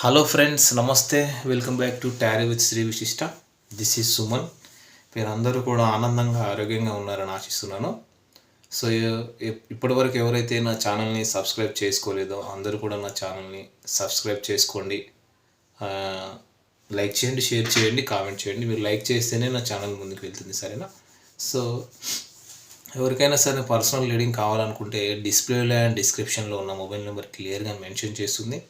Hello friends నమస్తే. Welcome back to tarot with Shri Vishishta this is Suman మీరందరూ కూడా ఆనందంగా ఆరోగ్యంగా ఉన్నారని ఆశిస్తున్నాను. సో ఇప్పటివరకు ఎవరైతే నా ఛానల్ని సబ్స్క్రైబ్ చేసుకోలేదో అందరూ కూడా నా ఛానల్ని సబ్స్క్రైబ్ చేసుకోండి. లైక్ చేయండి షేర్ చేయండి కామెంట్ చేయండి. మీరు లైక్ చేస్తేనే నా ఛానల్ ముందుకు వెళ్తుంది సరేనా? సో ఎవరికైనా సరే పర్సనల్ రీడింగ్ కావాలనుకుంటే డిస్ప్లేలో అండ్ డిస్క్రిప్షన్లో ఉన్న మొబైల్ నెంబర్ క్లియర్గా మెన్షన్ చేస్తుంది.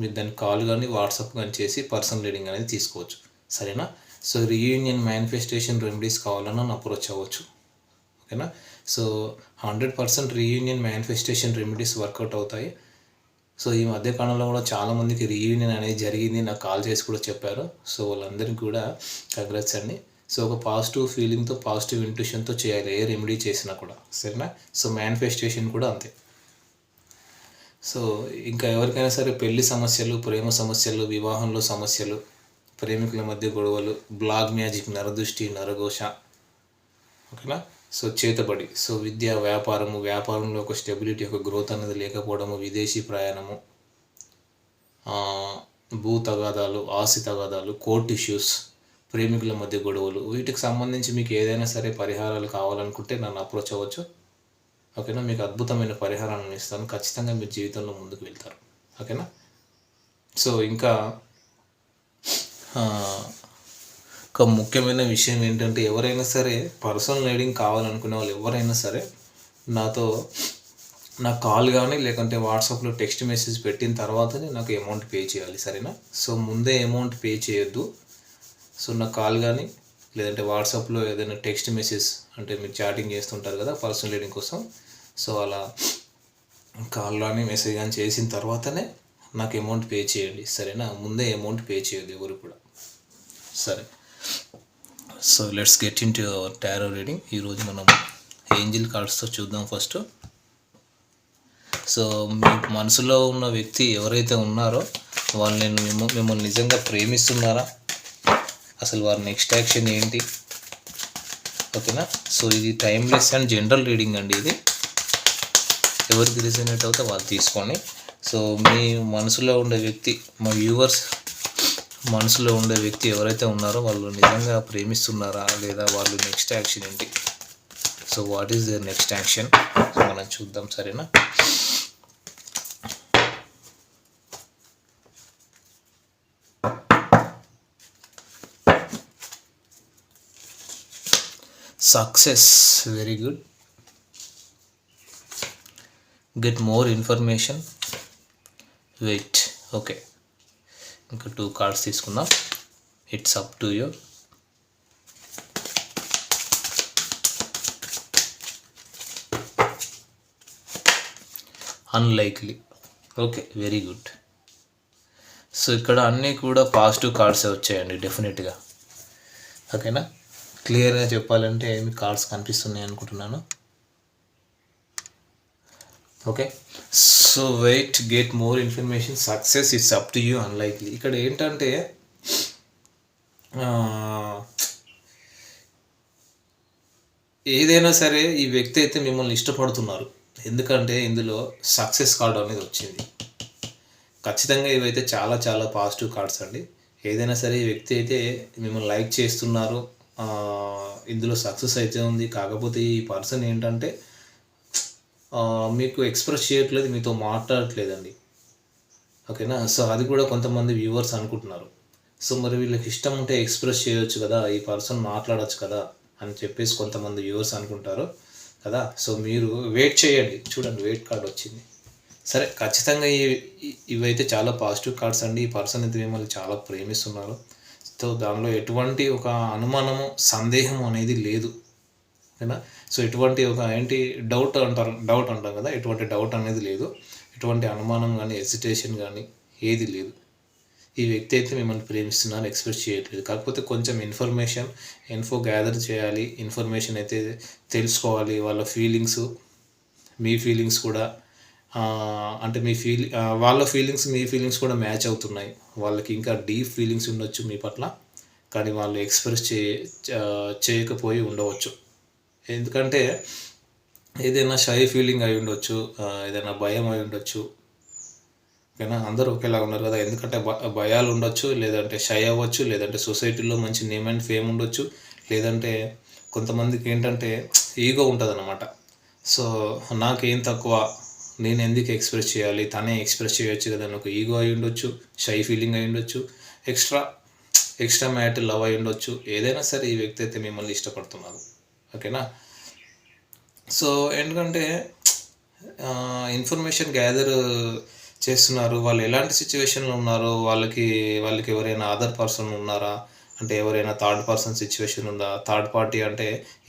మీరు దాన్ని కాల్ కానీ వాట్సాప్ కానీ చేసి పర్సనల్ రీడింగ్ అనేది తీసుకోవచ్చు. సరేనా? సో రీయూనియన్ మేనిఫెస్టేషన్ రెమెడీస్ కావాలన్నా అప్రోచ్ అవ్వచ్చు. ఓకేనా? So hundred percent reunion manifestation remedies work out అవుతాయి. సో ఈ మధ్య కాలంలో కూడా చాలామందికి రీయూనియన్ అనేది జరిగింది. నాకు కాల్ చేసి కూడా చెప్పారు. సో వాళ్ళందరికీ కూడా కంగ్రాట్స్ అండి. సో ఒక పాజిటివ్ ఫీలింగ్తో పాజిటివ్ ఇంట్యూషన్తో చేయాలి. ఏ రెమెడీ చేసినా కూడా. సరేనా? సో మేనిఫెస్టేషన్ కూడా అంతే. సో ఇంకా ఎవరికైనా సరే పెళ్ళి సమస్యలు ప్రేమ సమస్యలు వివాహంలో సమస్యలు ప్రేమికుల మధ్య గొడవలు బ్లాగ్ మ్యాజిక్ నరదృష్టి నరఘోష ఓకేనా? సో చేతబడి సో విద్య వ్యాపారము వ్యాపారంలో ఒక స్టెబిలిటీ ఒక గ్రోత్ అనేది లేకపోవడము విదేశీ ప్రయాణము భూ తగాదాలు ఆస్తి తగాదాలు కోర్ట్ ఇష్యూస్ ప్రేమికుల మధ్య గొడవలు వీటికి సంబంధించి మీకు ఏదైనా సరే పరిహారాలు కావాలనుకుంటే నన్ను అప్రోచ్ అవ్వచ్చు. ఓకేనా? మీకు అద్భుతమైన పరిహారాన్ని ఇస్తాను. ఖచ్చితంగా మీరు జీవితంలో ముందుకు వెళ్తారు. ఓకేనా? సో ఇంకా ఒక ముఖ్యమైన విషయం ఏంటంటే ఎవరైనా సరే పర్సనల్ రైడింగ్ కావాలనుకునే వాళ్ళు ఎవరైనా సరే నాతో నా కాల్ కానీ లేకుంటే వాట్సాప్లో టెక్స్ట్ మెసేజ్ పెట్టిన తర్వాతనే నాకు అమౌంట్ పే చేయాలి సరేనా? సో ముందే అమౌంట్ పే చేయొద్దు. సో నా కాల్ కానీ లేదంటే వాట్సాప్లో ఏదైనా టెక్స్ట్ మెసేజ్ అంటే మీరు చాటింగ్ చేస్తుంటారు కదా పర్సనల్ రీడింగ్ కోసం. సో అలా కాల్ కానీ మెసేజ్ కానీ చేసిన తర్వాతనే నాకు అమౌంట్ పే చేయండి. సరేనా? ముందే అమౌంట్ పే చేయదు ఎవరు కూడా. సరే. So let's get into our tarot reading ఈరోజు మనం ఏంజిల్ కార్డ్స్తో చూద్దాం ఫస్ట్ సో మీ మనసులో ఉన్న వ్యక్తి ఎవరైతే ఉన్నారో వాళ్ళు నేను మిమ్మ- మిమ్మల్ని నిజంగా ప్రేమిస్తున్నారా? అసలు వారి నెక్స్ట్ యాక్షన్ ఏంటి? ఓకేనా సో ఇది టైమ్లెస్ అండ్ జనరల్ రీడింగ్ అండి ఇది. ఎవరికి రిజనేట్ అవుతే వాళ్ళు తీసుకోండి. సో మీ మనసులో ఉండే వ్యక్తి మా వ్యూవర్స్ మనసులో ఉండే వ్యక్తి ఎవరైతే ఉన్నారో వాళ్ళు నిజంగా ప్రేమిస్తున్నారా? లేదా వాళ్ళు నెక్స్ట్ యాక్షన్ ఏంటి? So what is the next action? మనం చూద్దాం సరేనా? Success. Very good. Get more information. Wait. Okay. ఇంకా టూ కార్డ్స్ తీసుకుందాం. It's up to you. Unlikely okay. Very good. So ఇక్కడ అన్నీ కూడా పాజిటివ్ కార్డ్సే వచ్చాయండి డెఫినెట్గా. ఓకేనా? క్లియర్గా చెప్పాలంటే మీ కార్డ్స్ కనిపిస్తున్నాయి అనుకుంటున్నాను. Okay so wait get more information success it's up to you unlikely ఇక్కడ ఏంటంటే ఏదైనా సరే ఈ వ్యక్తి అయితే మిమ్మల్ని ఇష్టపడుతున్నారు. ఎందుకంటే ఇందులో సక్సెస్ కార్డ్ అనేది వచ్చింది. ఖచ్చితంగా ఇవైతే చాలా చాలా పాజిటివ్ కార్డ్స్ అండి. ఏదైనా సరే ఈ వ్యక్తి అయితే మిమ్మల్ని లైక్ చేస్తున్నారు. ఇందులో సక్సెస్ అయితే ఉంది. కాకపోతే ఈ పర్సన్ ఏంటంటే మీకు ఎక్స్ప్రెస్ చేయట్లేదు మీతో మాట్లాడట్లేదండి. ఓకేనా సో అది కూడా కొంతమంది వ్యూవర్స్ అనుకుంటున్నారు. సో మరి వీళ్ళకి ఇష్టం ఉంటే ఎక్స్ప్రెస్ చేయొచ్చు కదా ఈ పర్సన్ మాట్లాడచ్చు కదా అని చెప్పేసి కొంతమంది వ్యూవర్స్ అనుకుంటారు కదా? సో మీరు వెయిట్ చేయండి. చూడండి వెయిట్ కార్డ్ వచ్చింది. సరే ఖచ్చితంగా ఈ- ఇవైతే చాలా పాజిటివ్ కార్డ్స్ అండి. ఈ పర్సన్ అయితే మిమ్మల్ని చాలా ప్రేమిస్తున్నారు. సో దానిలో ఎటువంటి ఒక అనుమానము సందేహం అనేది లేదు. ఓకేనా? సో ఎటువంటి ఒక ఏంటి డౌట్ అంటారు డౌట్ అంటాం కదా ఎటువంటి డౌట్ అనేది లేదు. ఎటువంటి అనుమానం కానీ ఎసిటేషన్ కానీ ఏది లేదు. ఈ వ్యక్తి అయితే మిమ్మల్ని ప్రేమిస్తున్నారు ఎక్స్ప్రెస్ చేయట్లేదు. కాకపోతే కొంచెం ఇన్ఫర్మేషన్ ఇన్ఫో గ్యాదర్ చేయాలి. ఇన్ఫర్మేషన్ అయితే తెలుసుకోవాలి వాళ్ళ ఫీలింగ్స్ మీ ఫీలింగ్స్ కూడా అంటే మీ ఫీల్ వాళ్ళ ఫీలింగ్స్ మీ ఫీలింగ్స్ కూడా మ్యాచ్ అవుతున్నాయి. వాళ్ళకి ఇంకా డీప్ ఫీలింగ్స్ ఉండొచ్చు మీ పట్ల కానీ వాళ్ళు ఎక్స్ప్రెస్ చే చేయకపోయి ఉండవచ్చు. ఎందుకంటే ఏదైనా షై ఫీలింగ్ అయి ఉండొచ్చు ఏదైనా భయం అయి ఉండొచ్చు. ఓకేనా? అందరూ ఒకేలా ఉన్నారు కదా? ఎందుకంటే భయాలు ఉండొచ్చు లేదంటే షై అవ్వచ్చు లేదంటే సొసైటీలో మంచి నేమ్ అండ్ ఫేమ్ ఉండొచ్చు లేదంటే కొంతమందికి ఏంటంటే ఈగో ఉంటుంది అనమాట సో నాకేం తక్కువ నేను ఎందుకు ఎక్స్ప్రెస్ చేయాలి? తనే ఎక్స్ప్రెస్ చేయొచ్చు కదా నాకు ఒక ఈగో అయి ఉండొచ్చు షై ఫీలింగ్ అయి ఉండొచ్చు ఎక్స్ట్రా ఎక్స్ట్రా మ్యాట్ లవ్ అయి ఉండొచ్చు. ఏదైనా సరే ఈ వ్యక్తి అయితే మిమ్మల్ని ఇష్టపడుతున్నారు. ఓకేనా సో ఎందుకంటే ఇన్ఫర్మేషన్ గ్యాదర్ చేస్తున్నారు. వాళ్ళు ఎలాంటి సిచ్యువేషన్లో ఉన్నారో వాళ్ళకి వాళ్ళకి ఎవరైనా అదర్ పర్సన్ ఉన్నారా? అంటే ఎవరైనా థర్డ్ పర్సన్ సిచ్యువేషన్ ఉందా? థర్డ్ పార్టీ అంటే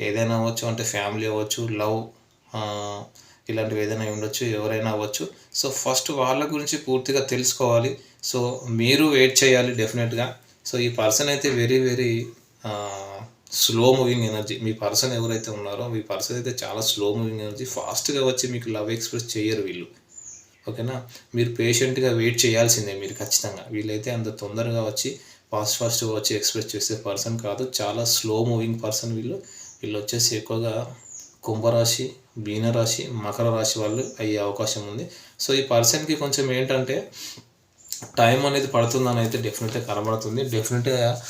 ఏదైనా అవ్వచ్చు అంటే ఫ్యామిలీ అవ్వచ్చు లవ్ ఇలాంటివి ఏదైనా ఉండొచ్చు ఎవరైనా అవ్వచ్చు. సో ఫస్ట్ వాళ్ళ గురించి పూర్తిగా తెలుసుకోవాలి. సో మీరు వెయిట్ చేయాలి డెఫినెట్గా. సో ఈ పర్సన్ అయితే very very slow moving energy. మీ పర్సన్ ఎవరైతే ఉన్నారో మీ పర్సన్ అయితే చాలా స్లో మూవింగ్ ఎనర్జీ. ఫాస్ట్గా వచ్చి మీకు లవ్ ఎక్స్ప్రెస్ చేయరు వీళ్ళు. ఓకేనా? మీరు పేషెంట్గా వెయిట్ చేయాల్సిందే మీరు ఖచ్చితంగా. వీళ్ళైతే అంత తొందరగా వచ్చి ఫాస్ట్ ఫాస్ట్గా వచ్చి ఎక్స్ప్రెస్ చేసే పర్సన్ కాదు. చాలా స్లో మూవింగ్ పర్సన్ వీళ్ళు. వీళ్ళు వచ్చేసి ఎక్కువగా కుంభరాశి మీనరాశి మకర రాశి వాళ్ళు అయ్యే అవకాశం ఉంది. సో ఈ పర్సన్కి కొంచెం ఏంటంటే టైం అనేది పడుతుందని అయితే డెఫినెట్గా కనబడుతుంది. డెఫినెట్గా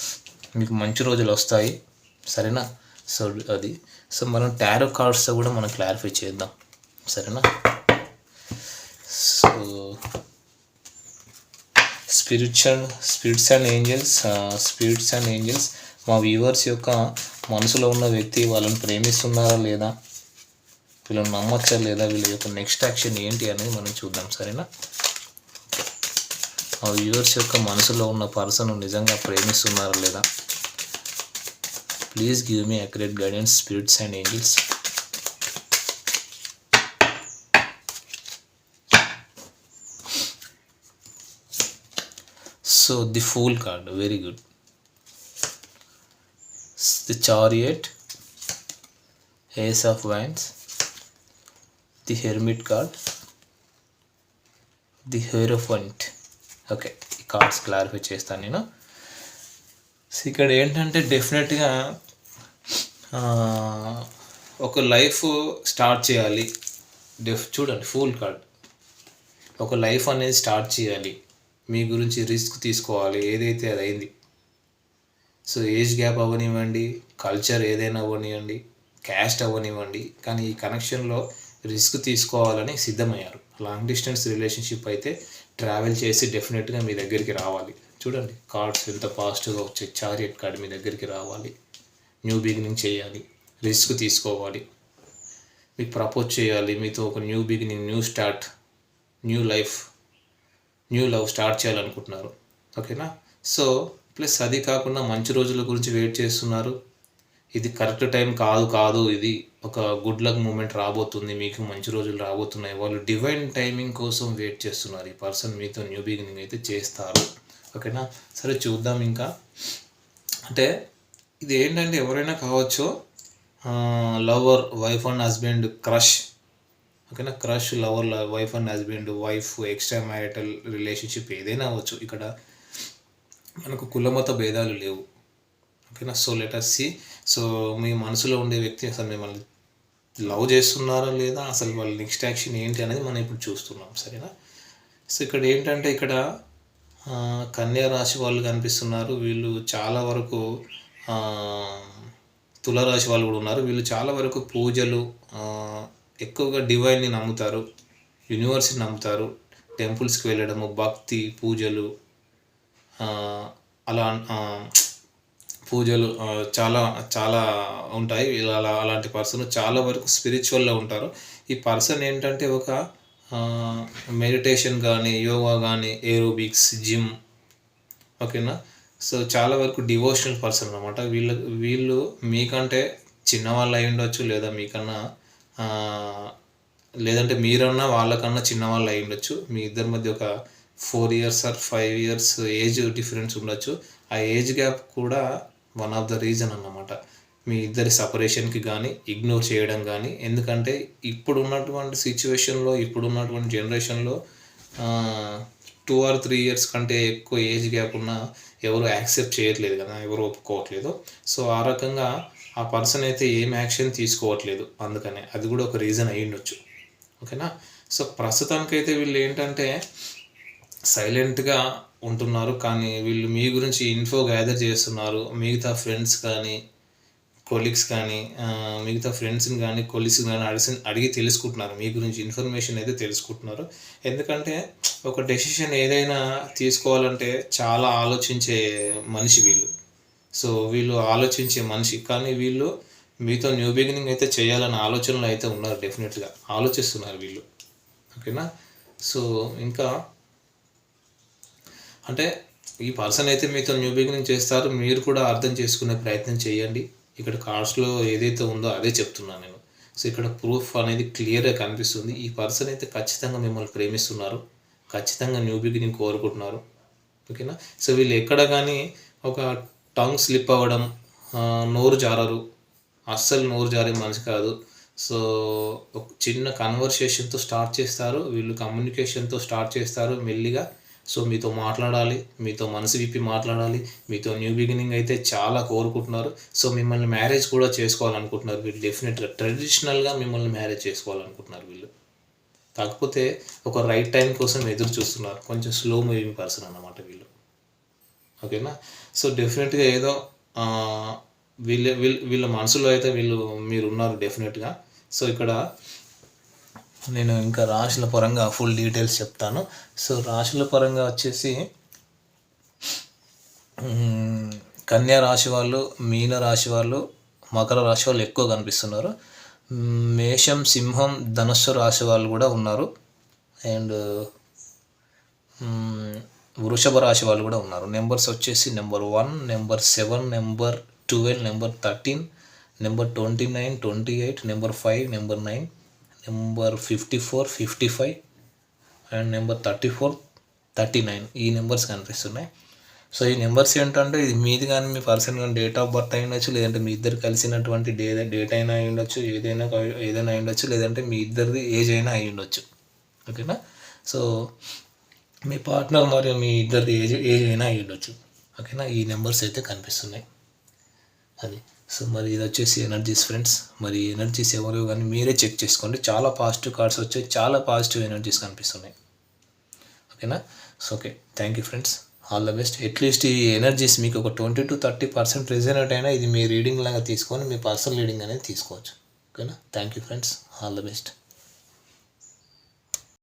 మీకు మంచి రోజులు వస్తాయి. సరేనా? సో అది. సో మనం టారో కార్డ్స్తో కూడా మనం క్లారిఫై చేద్దాం. సరేనా? So spiritual spirits and angels spirits and angels మా వ్యూవర్స్ యొక్క మనసులో ఉన్న వ్యక్తి వాళ్ళని ప్రేమిస్తున్నారా లేదా? వీళ్ళని నమ్మచ్చా లేదా వీళ్ళ యొక్క నెక్స్ట్ యాక్షన్ ఏంటి అనేది మనం చూద్దాం సరేనా? ఆ వ్యూవర్స్ యొక్క మనసులో ఉన్న పర్సన్ నిజంగా ప్రేమిస్తున్నారా లేదా? Please give me accurate guidance spirits and angels so the fool card very good the chariot ace of wands the hermit card the hierophant okay ఈ కార్డ్స్ క్లారిఫై చేస్తాను నేను. సో ఇక్కడ ఏంటంటే డెఫినెట్గా ఒక లైఫ్ స్టార్ట్ చేయాలి. డెఫ్ చూడండి ఫుల్ కార్డ్ ఒక లైఫ్ అనేది స్టార్ట్ చేయాలి. మీ గురించి రిస్క్ తీసుకోవాలి. ఏదైతే అది అయింది. సో ఏజ్ గ్యాప్ అవ్వనివ్వండి. కల్చర్ ఏదైనా అవ్వనివ్వండి. క్యాస్ట్ అవ్వనివ్వండి. కానీ ఈ కనెక్షన్లో రిస్క్ తీసుకోవాలని సిద్ధమయ్యారు. లాంగ్ డిస్టెన్స్ రిలేషన్షిప్ అయితే ట్రావెల్ చేసి డెఫినెట్గా మీ దగ్గరికి రావాలి. చూడండి కార్డ్స్ ఎంత ఫాస్ట్గా వచ్చే చారియట్ కార్డ్ మీ దగ్గరికి రావాలి. న్యూ బిగినింగ్ చేయాలి. రిస్క్ తీసుకోవాలి. మీకు ప్రపోజ్ చేయాలి. మీతో ఒక new beginning new start new life new love start చేయాలనుకుంటున్నారు. ఓకేనా సో ప్లస్ అది కాకుండా మంచి రోజుల గురించి వెయిట్ చేస్తున్నారు. ఇది కరెక్ట్ టైం కాదు కాదు ఇది ఒక గుడ్ లక్ మూమెంట్ రాబోతుంది మీకు మంచి రోజులు రాబోతున్నాయి. వాళ్ళు డివైన్ టైమింగ్ కోసం వెయిట్ చేస్తున్నారు. ఈ పర్సన్ మీతో న్యూ బిగినింగ్ అయితే చేస్తారు. ఓకేనా సరే చూద్దాం ఇంకా. అంటే ఇది ఏంటంటే ఎవరైనా కావచ్చు lover wife and husband crush ఓకేనా crush lover wife and husband wife extramarital relationship ఏదైనా అవ్వచ్చు. ఇక్కడ మనకు కులమత భేదాలు లేవు. ఓకేనా సో లెటర్ సి సో మీ మనసులో ఉండే వ్యక్తి అసలు మిమ్మల్ని లవ్ చేస్తున్నారా లేదా? అసలు వాళ్ళ నెక్స్ట్ యాక్షన్ ఏంటి అనేది మనం ఇప్పుడు చూస్తున్నాం సరేనా? సో ఇక్కడ ఏంటంటే ఇక్కడ కన్యా రాశి వాళ్ళు కనిపిస్తున్నారు. వీళ్ళు చాలా వరకు ఆ, తులారాశి వాళ్ళు కూడా ఉన్నారు. వీళ్ళు చాలా వరకు పూజలు ఎక్కువగా డివైన్ని నమ్ముతారు యూనివర్స్ని నమ్ముతారు. టెంపుల్స్కి వెళ్ళడము భక్తి పూజలు అలా పూజలు చాలా చాలా ఉంటాయి. ఇలా అలా అలాంటి పర్సన్ చాలా వరకు స్పిరిచువల్లో ఉంటారు. ఈ పర్సన్ ఏంటంటే ఒక మెడిటేషన్ కానీ యోగా కానీ ఏరోబిక్స్ జిమ్ ఓకేనా? సో చాలా వరకు డివోషనల్ పర్సన్ అనమాట వీళ్ళ వీళ్ళు మీకంటే చిన్నవాళ్ళు అయి ఉండొచ్చు లేదా మీకన్నా లేదంటే మీరన్నా వాళ్ళకన్నా చిన్నవాళ్ళు అయి ఉండొచ్చు. మీ ఇద్దరి మధ్య ఒక four years or five years age difference ఉండొచ్చు. ఆ ఏజ్ గ్యాప్ కూడా వన్ ఆఫ్ ద రీజన్ అన్నమాట. మీ ఇద్దరి సపరేషన్కి కానీ ఇగ్నోర్ చేయడం కానీ ఎందుకంటే ఇప్పుడున్నటువంటి సిచ్యువేషన్లో ఇప్పుడున్నటువంటి జనరేషన్లో టూ ఆర్ త్రీ ఇయర్స్ కంటే ఎక్కువ ఏజ్ గ్యాప్ ఉన్న ఎవరు యాక్సెప్ట్ చేయట్లేదు కదా ఎవరు ఒప్పుకోవట్లేదు. సో ఆ రకంగా ఆ పర్సన్ అయితే ఏం యాక్షన్ తీసుకోవట్లేదు అందుకనే. అది కూడా ఒక రీజన్ అయి ఉండొచ్చు. ఓకేనా? సో ప్రస్తుతానికైతే వీళ్ళు ఏంటంటే సైలెంట్గా ఉంటున్నారు. కానీ వీళ్ళు మీ గురించి ఇన్ఫో గ్యాదర్ చేస్తున్నారు. మిగతా ఫ్రెండ్స్ కానీ కొలీగ్స్ కానీ మిగతా ఫ్రెండ్స్ని కానీ కొలీగ్స్ కానీ అడిగి అడిగి తెలుసుకుంటున్నారు. మీ గురించి ఇన్ఫర్మేషన్ అయితే తెలుసుకుంటున్నారు. ఎందుకంటే ఒక డెసిషన్ ఏదైనా తీసుకోవాలంటే చాలా ఆలోచించే మనిషి వీళ్ళు. సో వీళ్ళు ఆలోచించే మనిషి. కానీ వీళ్ళు మీతో న్యూ బిగినింగ్ అయితే చేయాలన్న ఆలోచనలు అయితే ఉన్నారు డెఫినెట్గా ఆలోచిస్తున్నారు వీళ్ళు. ఓకేనా? సో ఇంకా అంటే ఈ పర్సన్ అయితే మీతో న్యూ బిగినింగ్ చేస్తారు మీరు కూడా అర్థం చేసుకునే ప్రయత్నం చేయండి. ఇక్కడ కార్డ్స్లో ఏదైతే ఉందో అదే చెప్తున్నాను నేను. సో ఇక్కడ ప్రూఫ్ అనేది క్లియర్గా కనిపిస్తుంది. ఈ పర్సన్ అయితే ఖచ్చితంగా మిమ్మల్ని ప్రేమిస్తున్నారు. ఖచ్చితంగా న్యూ బిగినింగ్ కోరుకుంటున్నారు. ఓకేనా? సో వీళ్ళు ఎక్కడ కానీ ఒక టంగ్ స్లిప్ అవ్వడం నోరు జారరు. అస్సలు నోరు జారే మనిషి కాదు. సో ఒక చిన్న కన్వర్సేషన్తో స్టార్ట్ చేస్తారు. వీళ్ళు కమ్యూనికేషన్తో స్టార్ట్ చేస్తారు మెల్లిగా. సో మీతో మాట్లాడాలి మీతో మనసు విప్పి మాట్లాడాలి మీతో న్యూ బిగినింగ్ అయితే చాలా కోరుకుంటున్నారు. సో మిమ్మల్ని మ్యారేజ్ కూడా చేసుకోవాలనుకుంటున్నారు వీళ్ళు డెఫినెట్గా. ట్రెడిషనల్గా మిమ్మల్ని మ్యారేజ్ చేసుకోవాలనుకుంటున్నారు వీళ్ళు. కాకపోతే ఒక రైట్ టైం కోసం ఎదురు చూస్తున్నారు. కొంచెం స్లో మూవింగ్ పర్సన్ అన్నమాట వీళ్ళు. ఓకేనా? సో డెఫినెట్గా ఏదో వీళ్ళ వీళ్ళ వీళ్ళ మనసులో అయితే వీళ్ళు మీరు ఉన్నారు డెఫినెట్గా. సో ఇక్కడ నేను ఇంకా రాశుల పరంగా ఫుల్ డీటెయిల్స్ చెప్తాను. సో రాశుల పరంగా వచ్చేసి కన్యా రాశి వాళ్ళు మీన రాశి వాళ్ళు మకర రాశి వాళ్ళు ఎక్కువ కనిపిస్తున్నారు. మేషం సింహం ధనుస్సు రాశి వాళ్ళు కూడా ఉన్నారు. అండ్ వృషభ రాశి వాళ్ళు కూడా ఉన్నారు. నెంబర్స్ వచ్చేసి number one number seven number twelve number thirteen number twenty nine twenty eight number five number nine number fifty four fifty five and number thirty four thirty nine. ఈ నెంబర్స్ కనిపిస్తున్నాయి. So ఈ numbers ఏంటంటే ఇది మీది కానీ మీ person కానీ date of birth అయి ఉండొచ్చు లేదంటే మీ ఇద్దరు కలిసినటువంటి డే డేట్ అయినా అయి ఉండొచ్చు ఏదైనా ఏదైనా అయి ఉండొచ్చు లేదంటే మీ ఇద్దరిది ఏజ్ అయినా అయి ఉండొచ్చు. ఓకేనా? సో మీ పార్ట్నర్ మరియు మీ ఇద్దరిది ఏజ్ ఏజ్ అయినా అయి ఉండొచ్చు. ఓకేనా? ఈ నెంబర్స్ అయితే కనిపిస్తున్నాయి. అది. సో మరి ఇది వచ్చేసి ఎనర్జీస్ ఫ్రెండ్స్ మరి ఎనర్జీస్ ఎవరు కానీ మీరే చెక్ చేసుకోండి. చాలా పాజిటివ్ కార్డ్స్ వచ్చాయి. చాలా పాజిటివ్ ఎనర్జీస్ కనిపిస్తున్నాయి. ఓకేనా? So okay thank you friends all the best at least ఈ ఎనర్జీస్ మీకు ఒక twenty two thirty percent resonate అయినా ఇది మీ రీడింగ్ లాగా తీసుకొని మీ పర్సనల్ రీడింగ్ అనేది తీసుకోవచ్చు. ఓకేనా? Thank you friends all the best